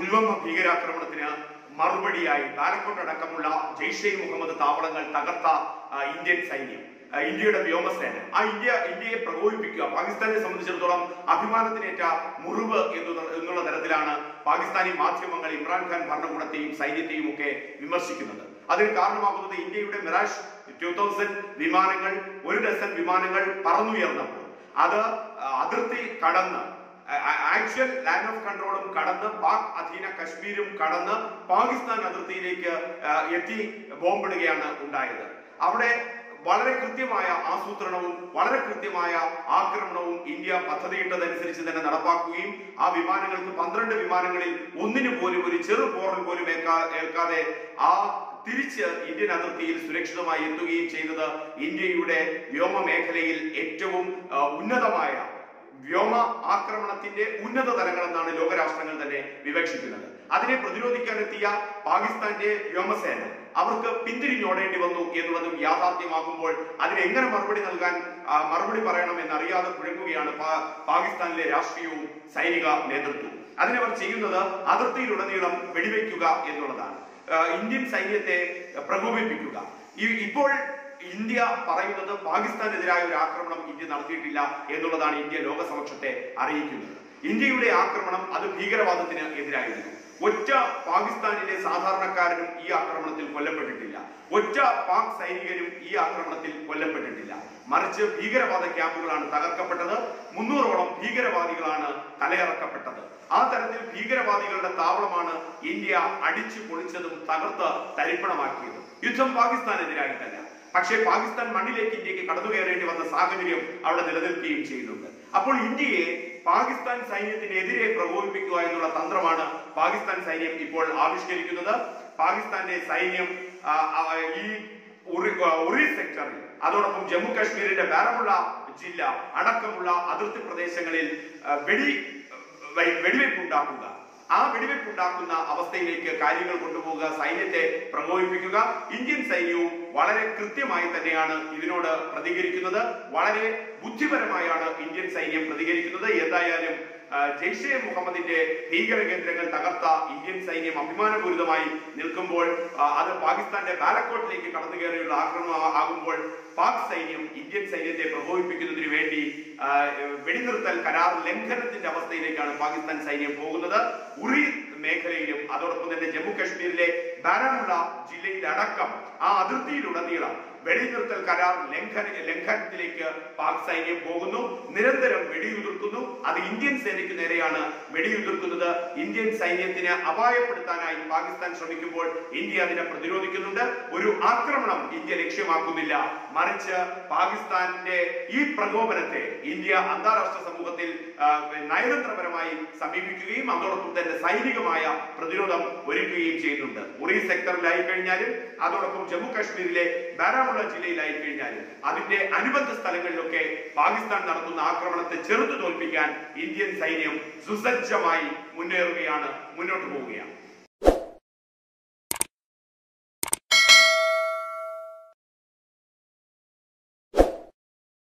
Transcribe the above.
പുൽവാമ ഭീകരാക്രമണത്തിന് മറുപടിയായി ബാലക്കോട്ട് അടക്കമുള്ള ജെയ്ഷെ മുഹമ്മദ് താവളങ്ങൾ തകർത്ത ഇന്ത്യൻ സൈന്യം ഇന്ത്യയുടെ വ്യോമസേന. ആ ഇന്ത്യ ഇന്ത്യയെ പ്രകോപിപ്പിക്കുക. പാകിസ്ഥാനെ സംബന്ധിച്ചിടത്തോളം അഭിമാനത്തിനേറ്റ മുറിവ് എന്നുള്ള തരത്തിലാണ് പാകിസ്ഥാനി മാധ്യമങ്ങൾ ഇമ്രാൻഖാൻ ഭരണകൂടത്തെയും സൈന്യത്തെയും ഒക്കെ വിമർശിക്കുന്നത്. അതിന് കാരണമാകുന്നത് ഇന്ത്യയുടെ മിറാഷ് ടു തൗസൻഡ് വിമാനങ്ങൾ ഒരു ഡസൻ വിമാനങ്ങൾ പറന്നുയർന്നപ്പോൾ. അത് അതിർത്തി കടന്ന് ആക്ച്വൽ ലാൻഡ് ഓഫ് കൺട്രോളും കടന്ന് പാക് അധീന കശ്മീരും കടന്ന് പാകിസ്ഥാൻ അതിർത്തിയിലേക്ക് എത്തി ബോംബിടുകയാണ് ഉണ്ടായത്. അവിടെ വളരെ കൃത്യമായ ആസൂത്രണവും വളരെ കൃത്യമായ ആക്രമണവും ഇന്ത്യ പദ്ധതിയിട്ടതനുസരിച്ച് തന്നെ നടപ്പാക്കുകയും ആ വിമാനങ്ങൾക്ക് പന്ത്രണ്ട് വിമാനങ്ങളിൽ ഒന്നിനു പോലും ഒരു ചെറു പോറൽ പോലും ഏൽക്കാതെ ആ തിരിച്ച് ഇന്ത്യൻ അതിർത്തിയിൽ സുരക്ഷിതമായി എത്തുകയും ചെയ്തത് ഇന്ത്യയുടെ വ്യോമ മേഖലയിൽ ഏറ്റവും ഉന്നതമായ വ്യോമ ആക്രമണത്തിന്റെ ഉന്നത തലങ്ങൾ എന്നാണ് ലോകരാഷ്ട്രങ്ങൾ തന്നെ വിവക്ഷിക്കുന്നത്. അതിനെ പ്രതിരോധിക്കാനെത്തിയ പാകിസ്ഥാന്റെ വ്യോമസേന അവർക്ക് പിന്തിരിഞ്ഞോടേണ്ടി വന്നു എന്നുള്ളതും യാഥാർത്ഥ്യമാകുമ്പോൾ അതിന് എങ്ങനെ മറുപടി നൽകാൻ മറുപടി പറയണം എന്നറിയാതെ കുഴങ്ങുകയാണ് പാകിസ്ഥാനിലെ രാഷ്ട്രീയവും സൈനിക നേതൃത്വവും. അതിനവർ ചെയ്യുന്നത് അതിർത്തിയിലുടനീളം വെടിവെക്കുക എന്നുള്ളതാണ്. ഇന്ത്യൻ സൈന്യത്തെ പ്രകോപിപ്പിക്കുക. ഇപ്പോൾ ഇന്ത്യ പറയുന്നത് പാകിസ്ഥാനെതിരായ ഒരു ആക്രമണം ഇന്ത്യ നടത്തിയിട്ടില്ല എന്നുള്ളതാണ് ഇന്ത്യ ലോകസമക്ഷത്തെ അറിയിക്കുന്നത്. ഇന്ത്യയുടെ ആക്രമണം അത് ഭീകരവാദത്തിന് എതിരായിരുന്നു. ഒറ്റ പാകിസ്ഥാനിലെ സാധാരണക്കാരനും ഈ ആക്രമണത്തിൽ കൊല്ലപ്പെട്ടിട്ടില്ല. ഒറ്റ പാക് സൈനികരും ഈ ആക്രമണത്തിൽ കൊല്ലപ്പെട്ടിട്ടില്ല. മറിച്ച് ഭീകരവാദ ക്യാമ്പുകളാണ് തകർക്കപ്പെട്ടത്. മുന്നൂറോളം ഭീകരവാദികളാണ് തലയിറക്കപ്പെട്ടത്. ആ തരത്തിൽ ഭീകരവാദികളുടെ താവളമാണ് ഇന്ത്യ അടിച്ചു പൊളിച്ചതും തകർത്ത് തരിപ്പണമാക്കിയതും. യുദ്ധം പാകിസ്ഥാനെതിരായിട്ടല്ല. പക്ഷേ പാകിസ്ഥാൻ മണ്ണിലേക്ക് ഇന്ത്യയ്ക്ക് കടന്നു കയറേണ്ടി വന്ന സാഹചര്യം അവിടെ നിലനിൽക്കുകയും ചെയ്യുന്നുണ്ട് അപ്പോൾ ഇന്ത്യയെ പാകിസ്ഥാൻ സൈന്യത്തിനെതിരെ പ്രകോപിപ്പിക്കുക എന്നുള്ള തന്ത്രമാണ് പാകിസ്ഥാൻ സൈന്യം ഇപ്പോൾ ആവിഷ്കരിക്കുന്നത്. പാകിസ്ഥാന്റെ സൈന്യം ഈ ഉറി സെക്ടറിൽ അതോടൊപ്പം ജമ്മു കാശ്മീരിന്റെ ബാരമുള്ള ജില്ല അടക്കമുള്ള അതിർത്തി പ്രദേശങ്ങളിൽ വെടി വെടിവെപ്പ് വെടിവെപ്പുണ്ടാക്കുക ആ വെടിവെപ്പുണ്ടാക്കുന്ന അവസ്ഥയിലേക്ക് കാര്യങ്ങൾ കൊണ്ടുപോകുക സൈന്യത്തെ പ്രകോപിപ്പിക്കുക. ഇന്ത്യൻ സൈന്യവും വളരെ കൃത്യമായി തന്നെയാണ് ഇതിനോട് പ്രതികരിക്കുന്നത്. വളരെ ബുദ്ധിപരമായാണ് ഇന്ത്യൻ സൈന്യം പ്രതികരിക്കുന്നത്. എന്തായാലും ജെയ്ഷെ മുഹമ്മദിന്റെ ഭീകര കേന്ദ്രങ്ങൾ തകർത്ത ഇന്ത്യൻ സൈന്യം അഭിമാനപൂരിതമായി നിൽക്കുമ്പോൾ അത് പാകിസ്ഥാന്റെ ബാലക്കോട്ടിലേക്ക് കടന്നു കയറിയുള്ള ആക്രമണം ആകുമ്പോൾ പാക് സൈന്യം ഇന്ത്യൻ സൈന്യത്തെ പ്രകോപിപ്പിക്കുന്നതിന് വേണ്ടി വെടിനിർത്തൽ കരാർ ലംഘനത്തിന്റെ അവസ്ഥയിലേക്കാണ് പാകിസ്ഥാൻ സൈന്യം പോകുന്നത്. ഉറി മേഖലയിലും അതോടൊപ്പം തന്നെ ജമ്മു കാശ്മീരിലെ ബാരാമുള്ള ജില്ലയിലടക്കം ആ അതിർത്തിയിലുടനീളം വെടിനിർത്തൽ കരാർ ലംഘന ലംഘനത്തിലേക്ക് പാക് സൈന്യം പോകുന്നു നിരന്തരം വെടിയുതിർക്കുന്നു. അത് ഇന്ത്യൻ സേനയ്ക്ക് നേരെയാണ് വെടിയുതിർക്കുന്നത്. ഇന്ത്യൻ സൈന്യത്തിന് അപായപ്പെടുത്താനായി പാകിസ്ഥാൻ ശ്രമിക്കുമ്പോൾ ഇന്ത്യ അതിനെ പ്രതിരോധിക്കുന്നുണ്ട്. ഒരു ആക്രമണം ഇന്ത്യ ലക്ഷ്യമാക്കുന്നില്ല. മറിച്ച് പാകിസ്ഥാന്റെ ഈ പ്രകോപനത്തെ ഇന്ത്യ അന്താരാഷ്ട്ര സമൂഹത്തിൽ നയതന്ത്രപരമായി സമീപിക്കുകയും അതോടൊപ്പം തന്നെ സൈനികമായ പ്രതിരോധം ഒരുക്കുകയും ചെയ്യുന്നുണ്ട്. ഉറി സെക്ടറിലായി കഴിഞ്ഞാലും അതോടൊപ്പം ജമ്മു കാശ്മീരിലെ ബാരാമുള്ള ജില്ലയിലായി കഴിഞ്ഞാലും അതിന്റെ അനുബന്ധ സ്ഥലങ്ങളിലൊക്കെ പാകിസ്ഥാൻ നടത്തുന്ന ആക്രമണത്തെ ചെറുത്തു തോൽപ്പിക്കാൻ ഇന്ത്യൻ സൈന്യം സുസജ്ജമായി മുന്നേറുകയാണ് മുന്നോട്ട് പോവുകയാണ്.